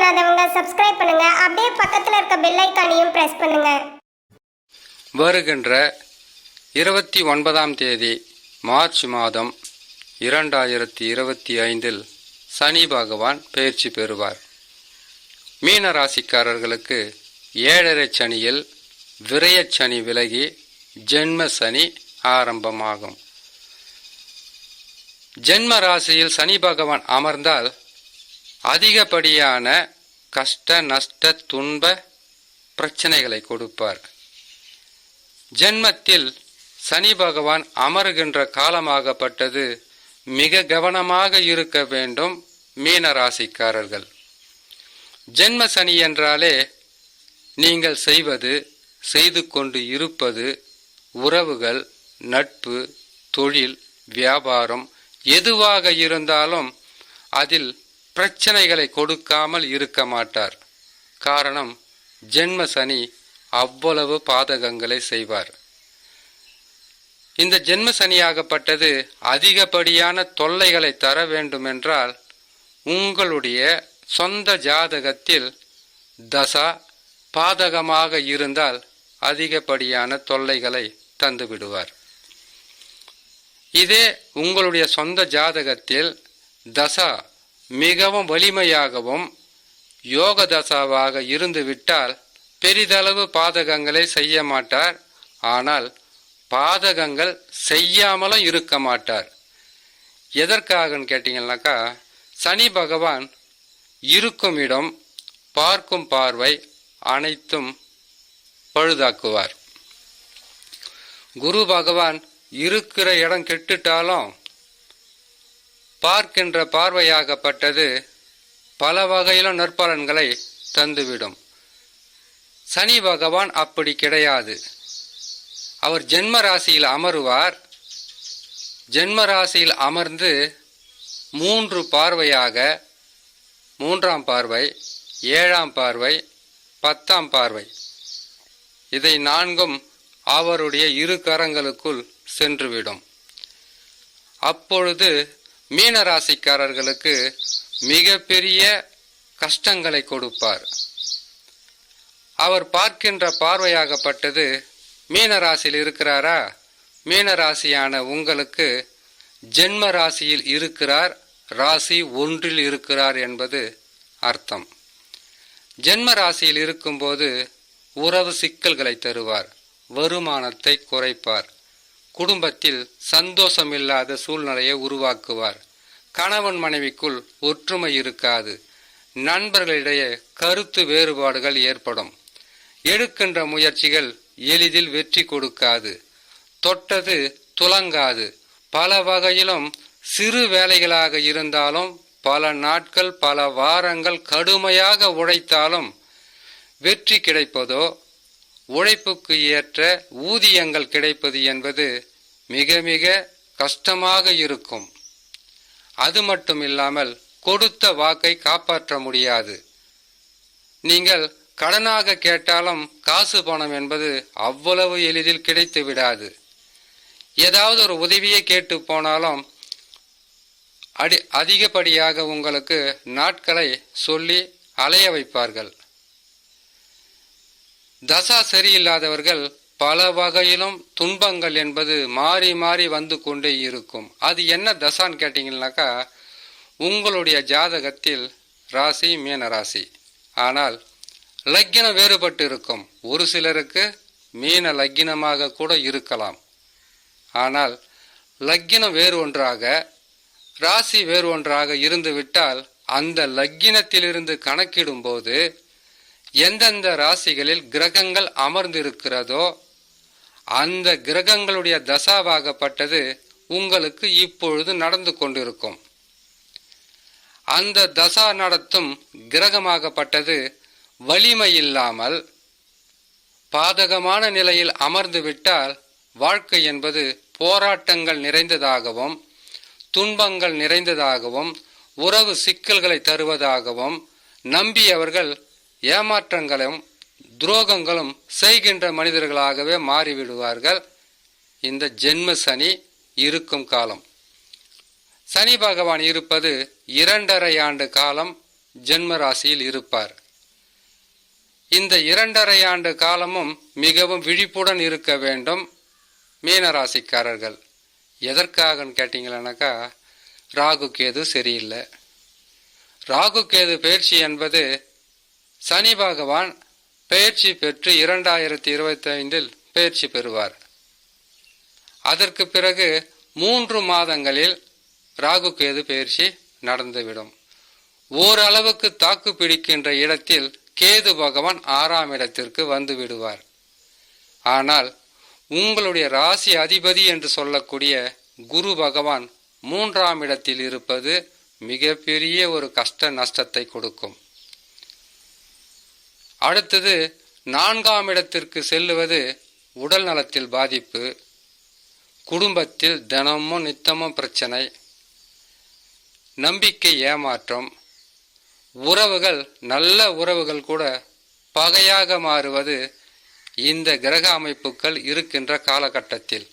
பண்ணாதவங்க சப்ஸ்கிரைப் பண்ணுங்க. அப்படியே பக்கத்துல இருக்க பெல் ஐக்கானையும் பிரஸ் பண்ணுங்க. வருகின்ற இருபத்தி ஒன்பதாம் தேதி மார்ச் மாதம் இரண்டாயிரத்தி இருபத்தி ஐந்தில் சனி பகவான் பயிற்சி பெறுவார். மீன ராசிக்காரர்களுக்கு ஏழரை சனியில் விரயச் சனி விலகி ஜென்ம சனி ஆரம்பமாகும். ஜென்ம ராசியில் சனி பகவான் அமர்ந்தால் அதிகப்படியான கஷ்ட நஷ்ட துன்ப பிரச்சனைகளை கொடுப்பார். ஜென்மத்தில் சனி பகவான் அமருகின்ற காலமாகப்பட்டது மிக கவனமாக இருக்க வேண்டும் மீன ராசிக்காரர்கள். ஜென்ம சனி என்றாலே நீங்கள் செய்வது செய்து கொண்டு இருப்பது உறவுகள் நட்பு தொழில் வியாபாரம் எதுவாக இருந்தாலும் அதில் பிரச்சனைகளை கொடுக்காமல் இருக்க மாட்டார். காரணம் ஜென்ம சனி அவ்வளவு பாதகங்களை செய்வார். இந்த ஜென்ம சனியாகப்பட்டது அதிகப்படியான தொல்லைகளை தர வேண்டுமென்றால் உங்களுடைய சொந்த ஜாதகத்தில் தசா பாதகமாக இருந்தால் அதிகப்படியான தொல்லைகளை தந்துவிடுவார் இதே உங்களுடைய சொந்த ஜாதகத்தில் தசா மிகவும் வலிமையாகவும் யோக தசாவாக இருந்துவிட்டால் பெரிதளவு பாதகங்களை செய்ய மாட்டார். ஆனால் பாதகங்கள் செய்யாமலும் இருக்க மாட்டார். எதற்காகன்னு கேட்டிங்கன்னாக்கா சனி பகவான் இருக்கும் இடம் பார்க்கும் பார்வை அனைத்தும் பழுதாக்குவார். குரு பகவான் இருக்கிற இடம் கெட்டுட்டாலும் பார்க்கின்ற பார்வையாகப்பட்டது பல வகையிலும் நற்பலன்களை தந்துவிடும். சனி பகவான் அப்படி கிடையாது. அவர் ஜென்ம ராசியில் அமருவார். ஜென்ம ராசியில் அமர்ந்து மூன்று பார்வையாக மூன்றாம் பார்வை ஏழாம் பார்வை பத்தாம் பார்வை இதை நான்கும் அவருடைய இரு கரங்களுக்குள் சென்றுவிடும். அப்பொழுது மீன ராசிக்காரர்களுக்கு மிகப்பெரிய கஷ்டங்களை கொடுப்பார். அவர் பார்க்கின்ற பார்வையாகப்பட்டது மீன ராசியில் இருக்கிறாரா? மீன ராசியான உங்களுக்கு ஜென்ம ராசியில் இருக்கிறார் ராசி ஒன்றில் இருக்கிறார் என்பது அர்த்தம். ஜென்ம ராசியில் இருக்கும்போது உறவு சிக்கல்களை தருவார் வருமானத்தை குறைப்பார். குடும்பத்தில் சந்தோஷமில்லாத சூழ்நிலையை உருவாக்குவார். கணவன் மனைவிக்குள் ஒற்றுமை இருக்காது. நண்பர்களிடையே கருத்து வேறுபாடுகள் ஏற்படும். எடுக்கின்ற முயற்சிகள் எளிதில் வெற்றி கொடுக்காது. தொட்டது துலங்காது. பல வகையிலும் சிறு வேலைகளாக இருந்தாலும் பல நாட்கள் பல வாரங்கள் கடுமையாக உழைத்தாலும் வெற்றி கிடைப்பதோ உழைப்புக்கு ஏற்ற ஊதியங்கள் கிடைப்பது என்பது மிக மிக கஷ்டமாக இருக்கும். அது மட்டும் இல்லாமல் கொடுத்த வாக்கை காப்பாற்ற முடியாது. நீங்கள் கடனாக கேட்டாலும் காசு பணம் என்பது அவ்வளவு எளிதில் கிடைத்து விடாது. ஏதாவது ஒரு உதவியை கேட்டு போனாலும் அடி அதிகப்படியாக உங்களுக்கு நாட்களை சொல்லி அலைய வைப்பார்கள். தசா சரியில்லாதவர்கள் பல வகையிலும் துன்பங்கள் என்பது மாறி மாறி வந்து கொண்டே இருக்கும். அது என்ன தசான்னு கேட்டிங்கனாக்கா உங்களுடைய ஜாதகத்தில் ராசி மீன ராசி. ஆனால் லக்கினம் வேறுபட்டு இருக்கும். ஒரு சிலருக்கு மீன லக்கினமாக கூட இருக்கலாம். ஆனால் லக்கினம் வேறு ஒன்றாக ராசி வேறு ஒன்றாக இருந்துவிட்டால் அந்த லக்கினத்திலிருந்து கணக்கிடும்போது எந்தெந்த ராசிகளில் கிரகங்கள் அமர்ந்திருக்கிறதோ அந்த கிரகங்களுடைய தசாவாகப்பட்டது உங்களுக்கு இப்பொழுது நடந்து கொண்டிருக்கும். அந்த தசா நடத்தும் கிரகமாகப்பட்டது வலிமை இல்லாமல் பாதகமான நிலையில் அமர்ந்துவிட்டால் வாழ்க்கை என்பது போராட்டங்கள் நிறைந்ததாகவும் துன்பங்கள் நிறைந்ததாகவும் உறவு சிக்கல்களை தருவதாகவும் நம்பியவர்கள் ஏமாற்றங்களும் துரோகங்களும் செய்கின்ற மனிதர்களாகவே மாறிவிடுவார்கள். இந்த ஜென்ம சனி இருக்கும் காலம். சனி பகவான் இருப்பது இரண்டரை ஆண்டு காலம் ஜென்ம ராசியில் இருப்பார். இந்த இரண்டரை ஆண்டு காலமும் மிகவும் விழிப்புடன் இருக்க வேண்டும் மீனராசிக்காரர்கள் எதற்காகன்னு கேட்டிங்களனாக்கா ராகு கேது சரியில்லை. ராகு கேது பயிற்சி என்பது சனி பகவான் பயிற்சி பெற்று இரண்டாயிரத்தி இருபத்தி ஐந்தில் பயிற்சி பெறுவார். அதற்கு பிறகு மூன்று மாதங்களில் ராகு கேது பயிற்சி நடந்துவிடும். ஓரளவுக்கு தாக்கு பிடிக்கின்ற இடத்தில் கேது பகவான் ஆறாம் இடத்திற்கு வந்து விடுவார். ஆனால் உங்களுடைய ராசி அதிபதி என்று சொல்லக்கூடிய குரு பகவான் மூன்றாம் இடத்தில் இருப்பது மிகப்பெரிய ஒரு கஷ்ட நஷ்டத்தை கொடுக்கும். அடுத்தது நான்காம் இடத்திற்கு செல்லுவது உடல் நலத்தில் பாதிப்பு குடும்பத்தில் தினமும் நித்தமும் பிரச்சனை நம்பிக்கை ஏமாற்றம் உறவுகள் நல்ல உறவுகள் கூட பகையாக மாறுவது இந்த கிரக அமைப்புகள் இருக்கின்ற காலகட்டத்தில்.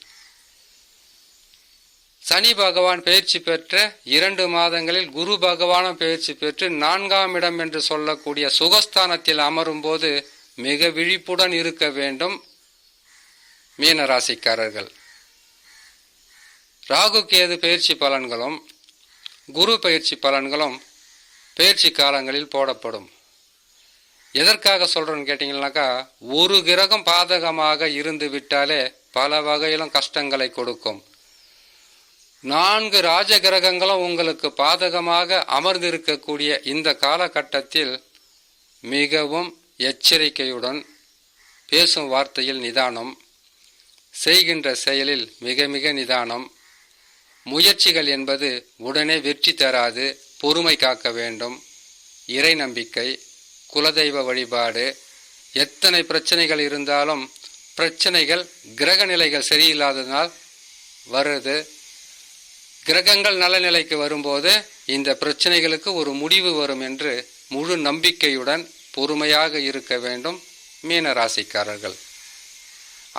சனி பகவான் பயிற்சி பெற்ற இரண்டு மாதங்களில் குரு பகவானும் பயிற்சி பெற்று நான்காம் இடம் என்று சொல்லக்கூடிய சுகஸ்தானத்தில் அமரும் போது மிக விழிப்புடன் இருக்க வேண்டும் மீனராசிக்காரர்கள் ராகு கேது பயிற்சி பலன்களும் குரு பயிற்சி பலன்களும் பயிற்சி காலங்களில் போடப்படும். எதற்காக சொல்கிறோன்னு கேட்டிங்கன்னாக்கா ஒரு கிரகம் பாதகமாக இருந்து விட்டாலே பல வகையிலும் கஷ்டங்களை கொடுக்கும். நான்கு ராஜ கிரகங்களும் உங்களுக்கு பாதகமாக அமர்ந்திருக்கக்கூடிய இந்த காலகட்டத்தில் மிகவும் எச்சரிக்கையுடன் பேசும் வார்த்தையில் நிதானம் செய்கின்ற செயலில் மிக மிக நிதானம் முயற்சிகள் என்பது உடனே வெற்றி தராது பொறுமை காக்க வேண்டும் இறை நம்பிக்கை குலதெய்வ வழிபாடு எத்தனை பிரச்சனைகள் இருந்தாலும் பிரச்சனைகள் கிரக நிலைகள் சரியில்லாததனால் வருது கிரகங்கள் நலநிலைக்கு வரும்போது இந்த பிரச்சனைகளுக்கு ஒரு முடிவு வரும் என்று முழு நம்பிக்கையுடன் பொறுமையாக இருக்க வேண்டும் மீன ராசிக்காரர்கள்.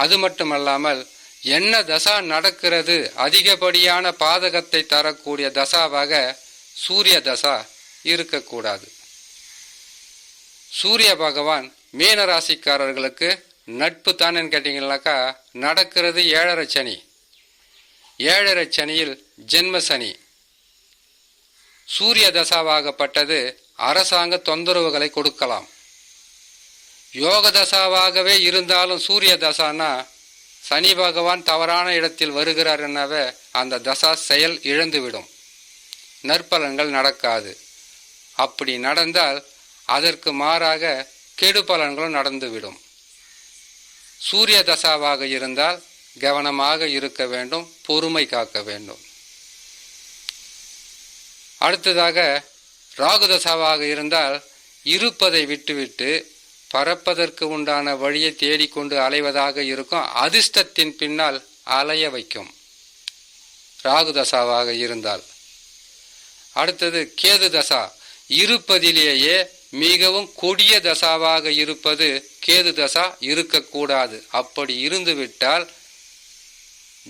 அது மட்டுமல்லாமல் என்ன தசா நடக்கிறது அதிகப்படியான பாதகத்தை தரக்கூடிய தசாவாக சூரிய தசா இருக்கக்கூடாது. சூரிய பகவான் மீனராசிக்காரர்களுக்கு நட்பு தானேன்னு கேட்டிங்கனாக்கா நடக்கிறது ஏழரை சனி. ஏழரை சனியில் ஜென்ம சனி. சூரிய தசாவாகப்பட்டது அரசாங்க தொந்தரவுகளை கொடுக்கலாம். யோக தசாவாகவே இருந்தாலும் சூரிய தசானா சனி பகவான் தவறான இடத்தில் வருகிறார் என்னவே அந்த தசா செயல் இழந்துவிடும். நற்பலன்கள் நடக்காது. அப்படி நடந்தால் அதற்கு மாறாக கெடு பலன்களும் நடந்துவிடும். சூரிய தசாவாக இருந்தால் கவனமாக இருக்க வேண்டும் பொறுமை காக்க வேண்டும். அடுத்ததாக ராகுதசாவாக இருந்தால் இருப்பதை விட்டுவிட்டு பறப்பதற்கு உண்டான வழியை தேடிக்கொண்டு அலைவதாக இருக்கும். அதிர்ஷ்டத்தின் பின்னால் அலைய வைக்கும். ராகு தசாவாக இருந்தால். அடுத்தது கேது தசா. இருப்பதிலேயே மிகவும் கொடிய தசாவாக இருப்பது கேது தசா இருக்கக்கூடாது. அப்படி இருந்துவிட்டால்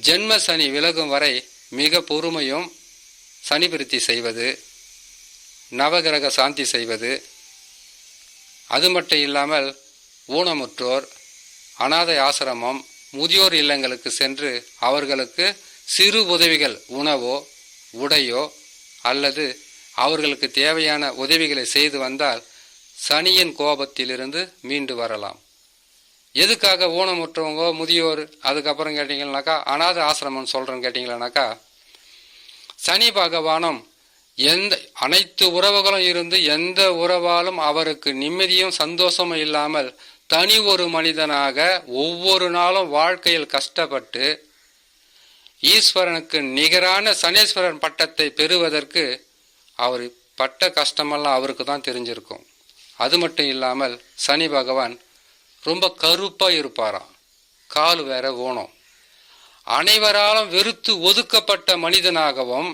ஜென்ம சனி விலகும் வரை மிக பொறுமையும் சனிபிருத்தி செய்வது நவகிரக சாந்தி செய்வது அது மட்டும் இல்லாமல் ஊனமுற்றோர் அனாதை ஆசிரமம் முதியோர் இல்லங்களுக்கு சென்று அவர்களுக்கு சிறு உதவிகள் உணவோ உடையோ அல்லது அவர்களுக்கு தேவையான உதவிகளை செய்து வந்தால் சனியின் கோபத்திலிருந்து மீண்டு வரலாம். எதுக்காக ஊனமுற்றவங்க முதியோர் அதுக்கப்புறம் கேட்டிங்கன்னாக்கா அனாத ஆசிரமம்னு சொல்கிறேன்னு கேட்டிங்களானாக்கா சனி பகவானும் எந்த அனைத்து உறவுகளும் இருந்து எந்த உறவாலும் அவருக்கு நிம்மதியும் சந்தோஷமும் இல்லாமல் தனி ஒரு மனிதனாக ஒவ்வொரு நாளும் வாழ்க்கையில் கஷ்டப்பட்டு ஈஸ்வரனுக்கு நிகரான சனீஸ்வரன் பட்டத்தை பெறுவதற்கு அவர் பட்ட கஷ்டமெல்லாம் அவருக்கு தான் தெரிஞ்சிருக்கும். அது மட்டும் இல்லாமல் சனி பகவான் ரொம்ப கருப்பாக இருப்பாராம். கால் வேற ஓணும் அனைவராலும் வெறுத்து ஒதுக்கப்பட்ட மனிதனாகவும்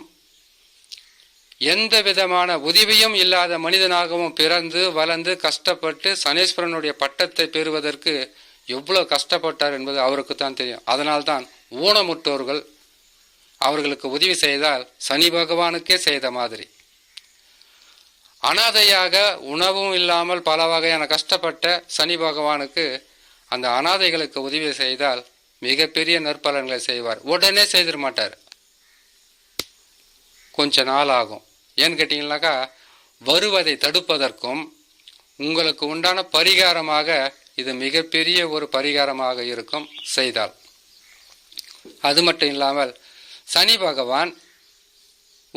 எந்த விதமான உதவியும் இல்லாத மனிதனாகவும் பிறந்து வளர்ந்து கஷ்டப்பட்டு சனீஸ்வரனுடைய பட்டத்தை பெறுவதற்கு எவ்வளோ கஷ்டப்பட்டார் என்பது அவருக்கு தான் தெரியும். அதனால்தான் ஊனமுற்றோர்கள் அவர்களுக்கு உதவி செய்தால் சனி பகவானுக்கே செய்த மாதிரி. அனாதையாக உணவும் இல்லாமல் பல வகையான கஷ்டப்பட்ட சனி பகவானுக்கு அந்த அனாதைகளுக்கு உதவி செய்தால் மிகப்பெரிய நற்பலன்களை செய்வார். உடனே செய்திட மாட்டார். கொஞ்ச நாள் ஆகும். ஏன்னு கேட்டிங்கனாக்கா வருவதை தடுப்பதற்கும் உங்களுக்கு உண்டான பரிகாரமாக இது மிகப்பெரிய ஒரு பரிகாரமாக இருக்கும் செய்தால். அது மட்டும் இல்லாமல் சனி பகவான்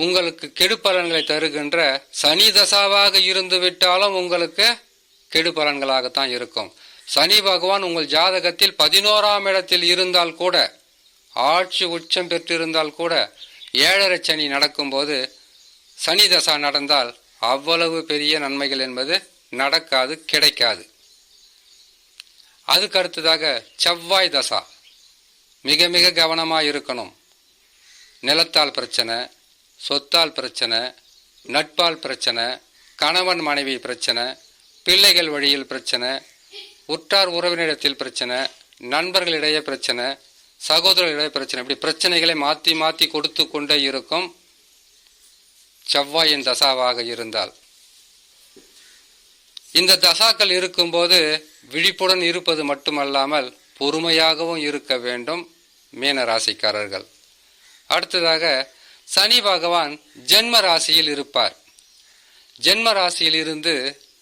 உங்களுக்கு கெடுபலன்களை தருகின்ற சனி தசாவாக இருந்து விட்டாலும் உங்களுக்கு கெடுபலன்களாகத்தான் இருக்கும். சனி பகவான் உங்கள் ஜாதகத்தில் பதினோராம் இடத்தில் இருந்தால் கூட ஆட்சி உச்சம் பெற்றிருந்தால் கூட ஏழரை சனி நடக்கும்போது சனி தசா நடந்தால் அவ்வளவு பெரிய நன்மைகள் என்பது நடக்காது கிடைக்காது. அதுக்கு அடுத்ததாக செவ்வாய் தசா. மிக மிக கவனமாக இருக்கணும். நிலத்தால் பிரச்சனை சொத்தால் பிரச்சனை நட்பால் பிரச்சனை கணவன் மனைவி பிரச்சனை பிள்ளைகள் வழியில் பிரச்சனை உற்றார் உறவினரிடத்தில் பிரச்சனை நண்பர்களிடையே பிரச்சனை சகோதரர்களிடையே பிரச்சனை. இப்படி பிரச்சனைகளை மாற்றி மாற்றி கொடுத்து கொண்டே இருக்கும் செவ்வாயின் தசாவாக இருந்தால். இந்த தசாக்கள் இருக்கும்போது விழிப்புடன் இருப்பது மட்டுமல்லாமல் பொறுமையாகவும் இருக்க வேண்டும் மீன ராசிக்காரர்கள். அடுத்ததாக சனி பகவான் ஜென்ம ராசியில் இருப்பார். ஜென்ம ராசியில் இருந்து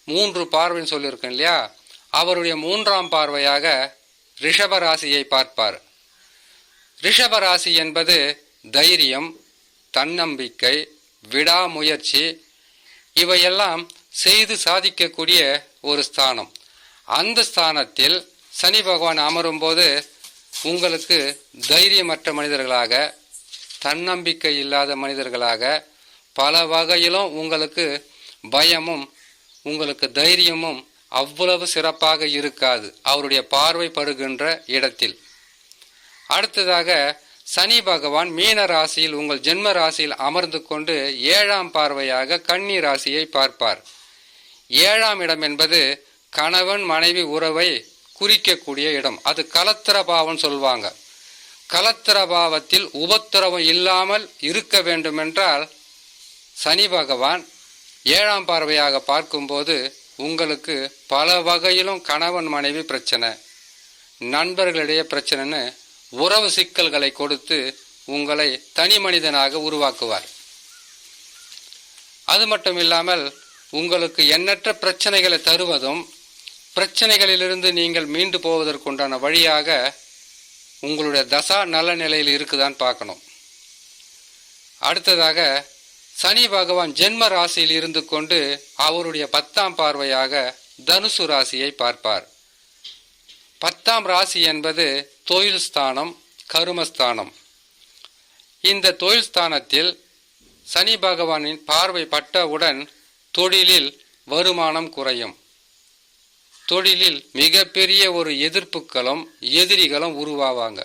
மூன்று பார்வைன்னு சொல்லியிருக்கேன் இல்லையா? அவருடைய மூன்றாம் பார்வையாக ரிஷப ராசியை பார்ப்பார். ரிஷப ராசி என்பது தைரியம் தன்னம்பிக்கை விடாமுயற்சி இவையெல்லாம் செய்து சாதிக்கக்கூடிய ஒரு ஸ்தானம். அந்த ஸ்தானத்தில் சனி பகவான் அமரும்போது உங்களுக்கு தைரியமற்ற மனிதர்களாக தன்னம்பிக்கை இல்லாத மனிதர்களாக பல வகையிலும் உங்களுக்கு பயமும் உங்களுக்கு தைரியமும் அவ்வளவு சிறப்பாக இருக்காது. அவருடைய பார்வை படுகின்ற இடத்தில். அடுத்ததாக சனி பகவான் மீன ராசியில் உங்கள் ஜென்ம ராசியில் அமர்ந்து கொண்டு ஏழாம் பார்வையாக கன்னி ராசியை பார்ப்பார். ஏழாம் இடம் என்பது கணவன் மனைவி உறவை குறிக்கக்கூடிய இடம். அது கலத்திர பாவம் சொல்வாங்க கலத்திர பாவத்தில் உபத்திரவம் இல்லாமல் இருக்க வேண்டுமென்றால் சனி பகவான் ஏழாம் பார்வையாக பார்க்கும்போது உங்களுக்கு பல வகையிலும் கணவன் மனைவி பிரச்சனை நண்பர்களிடையே பிரச்சனைன்னு உறவு சிக்கல்களை கொடுத்து உங்களை தனி மனிதனாக உருவாக்குவார். அது மட்டும் இல்லாமல் உங்களுக்கு எண்ணற்ற பிரச்சனைகளை தருவதும் பிரச்சனைகளிலிருந்து நீங்கள் மீண்டு போவதற்குண்டான வழியாக உங்களுடைய தசா நல்ல நிலையில் இருக்குதான்னு பார்க்கணும். அடுத்ததாக சனி பகவான் ஜென்ம ராசியில் இருந்து கொண்டு அவருடைய பத்தாம் பார்வையாக தனுசு ராசியை பார்ப்பார். பத்தாம் ராசி என்பது தொழில் ஸ்தானம் கருமஸ்தானம் இந்த தொழில் ஸ்தானத்தில் சனி பகவானின் பார்வை பட்டவுடன் தொழிலில் வருமானம் குறையும். தொழிலில் மிகப்பெரிய ஒரு எதிர்ப்புகளும் எதிரிகளும் உருவாவாங்க.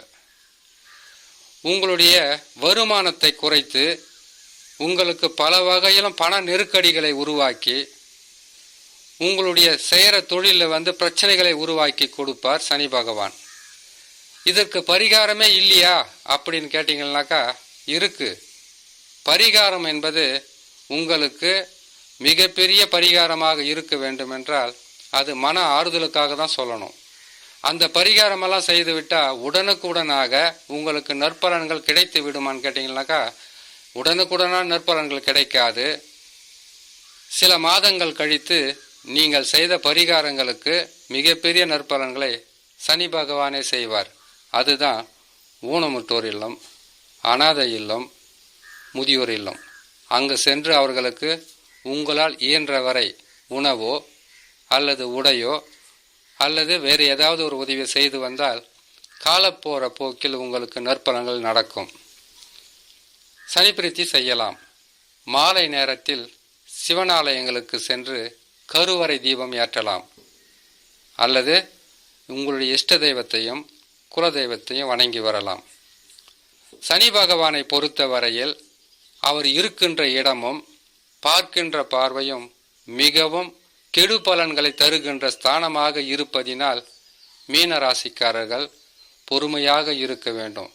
உங்களுடைய வருமானத்தை குறைத்து உங்களுக்கு பல வகையிலும் பண நெருக்கடிகளை உருவாக்கி உங்களுடைய செய்கிற தொழிலில் வந்து பிரச்சனைகளை உருவாக்கி கொடுப்பார் சனி பகவான். இதற்கு பரிகாரமே இல்லையா அப்படின்னு கேட்டிங்கன்னாக்கா இருக்கு. பரிகாரம் என்பது உங்களுக்கு மிகப்பெரிய பரிகாரமாக இருக்க வேண்டுமென்றால் அது மன ஆறுதலுக்காக தான் சொல்லணும். அந்த பரிகாரமெல்லாம் செய்து விட்டால் உடனுக்குடனாக உங்களுக்கு நற்பலன்கள் கிடைத்து விடுமான்னு கேட்டிங்கனாக்கா உடனுக்குடனான நற்பலன்கள் கிடைக்காது. சில மாதங்கள் கழித்து நீங்கள் செய்த பரிகாரங்களுக்கு மிகப்பெரிய நற்பலன்களை சனி பகவானே செய்வார். அதுதான் ஊனமுற்றோர் இல்லம் அனாதை இல்லம் முதியோர் இல்லம். அங்கு சென்று அவர்களுக்கு உங்களால் இயன்ற வரை உணவோ அல்லது உடையோ அல்லது வேறு ஏதாவது ஒரு உதவி செய்து வந்தால் காலப்போகிற போக்கில் உங்களுக்கு நற்பலங்கள் நடக்கும். சனிப்பிரித்தி செய்யலாம். மாலை நேரத்தில் சிவனாலயங்களுக்கு சென்று கருவறை தீபம் ஏற்றலாம். அல்லது உங்களுடைய இஷ்ட தெய்வத்தையும் குலதெய்வத்தையும் வணங்கி வரலாம். சனி பகவானை பொறுத்த வரையில் அவர் இருக்கின்ற இடமும் பார்க்கின்ற பார்வையும் மிகவும் கெடு பலன்களை தருகின்ற ஸ்தானமாக இருப்பதினால் மீன ராசிக்காரர்கள் பொறுமையாக இருக்க வேண்டும்.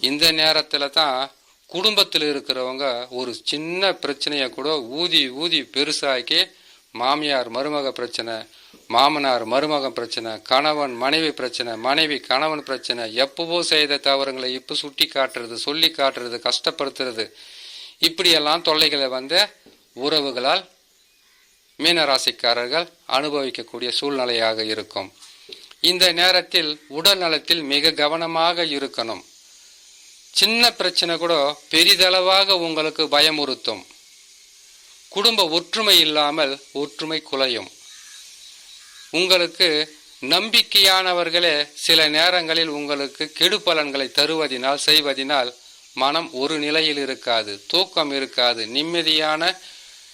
இந்த நேரத்தில் தான் குடும்பத்தில் இருக்கிறவங்க ஒரு சின்ன பிரச்சனையை கூட ஊதி ஊதி பெருசாக்கி மாமியார் மருமக பிரச்சனை மாமனார் மருமக பிரச்சனை கணவன் மனைவி பிரச்சனை மனைவி கணவன் பிரச்சனை எப்பவோ செய்த தவறுங்களை இப்போ சுட்டி காட்டுறது சொல்லி காட்டுறது கஷ்டப்படுத்துறது இப்படியெல்லாம் தொல்லைகளை வந்து உறவுகளால் மீனராசிக்காரர்கள் அனுபவிக்கக்கூடிய சூழ்நிலையாக இருக்கும். இந்த நேரத்தில் உடல் நலத்தில் மிக கவனமாக இருக்கணும். சின்ன பிரச்சனை கூட பெரிதளவாக உங்களுக்கு பயமுறுத்தும். குடும்ப ஒற்றுமை இல்லாமல் ஒற்றுமை குலையும். உங்களுக்கு நம்பிக்கையானவர்களே சில நேரங்களில் உங்களுக்கு கெடு பலன்களை தருவதினால் செய்வதினால் மனம் ஒரு நிலையில் இருக்காது. தூக்கம் இருக்காது. நிம்மதியான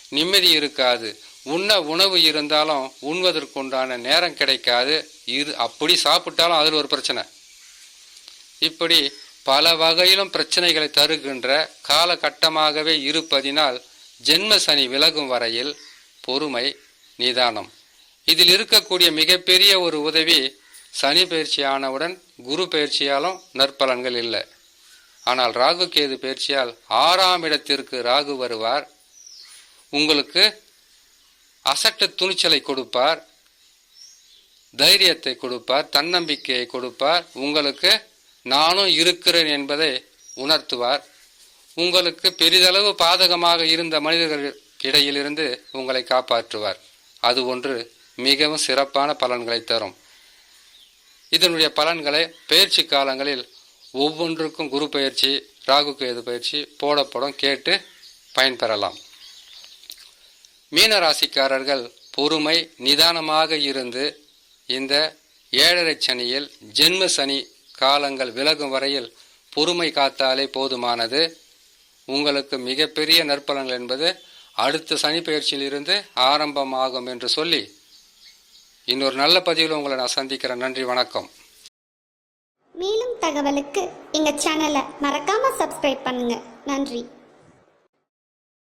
நிம்மதி இருக்காது. உண்ண உணவு இருந்தாலும் உண்வதற்குண்டான நேரம் கிடைக்காது. இது அப்படி சாப்பிட்டாலும் அதில் ஒரு பிரச்சனை. இப்படி பல வகையிலும் பிரச்சனைகளை தருகின்ற காலகட்டமாகவே இருப்பதினால் ஜென்ம சனி விலகும் வரையில் பொறுமை நிதானம். இதில் இருக்கக்கூடிய மிகப்பெரிய ஒரு உதவி சனி பயிற்சி ஆனவுடன் குரு பயிற்சியாலும் நற்பலன்கள் இல்லை. ஆனால் ராகு கேது பயிற்சியால் ஆறாம் இடத்திற்கு ராகு வருவார். உங்களுக்கு அசட்டு துணிச்சலை கொடுப்பார் தைரியத்தை கொடுப்பார் தன்னம்பிக்கையை கொடுப்பார். உங்களுக்கு நானும் இருக்கிறேன் என்பதை உணர்த்துவார். உங்களுக்கு பெரிதளவு பாதகமாக இருந்த மனிதர்கள் இடையிலிருந்து உங்களை காப்பாற்றுவார். அது ஒன்று மிகவும் சிறப்பான பலன்களை தரும். இதனுடைய பலன்களை பயிற்சி காலங்களில் ஒவ்வொன்றுக்கும் குரு பயிற்சி ராகு கேது பயிற்சி போடப்படும் கேட்டு பயன்பெறலாம். மீன ராசிக்காரர்கள் பொறுமை நிதானமாக இருந்து இந்த ஏழரை சனியில் ஜென்ம சனி காலங்கள் விலகும் வரையில் பொறுமை காத்தாலே போதுமானது. உங்களுக்கு மிகப்பெரிய நற்பலன்கள் என்பது அடுத்த சனி பயிற்சியிலிருந்து ஆரம்பமாகும் என்று சொல்லி இன்னொரு நல்ல பதிவில் உங்களை நான் சந்திக்கிறேன். நன்றி வணக்கம். மேலும் தகவலுக்கு எங்க சேனலை மறக்காம சப்ஸ்கிரைப் பண்ணுங்க. நன்றி.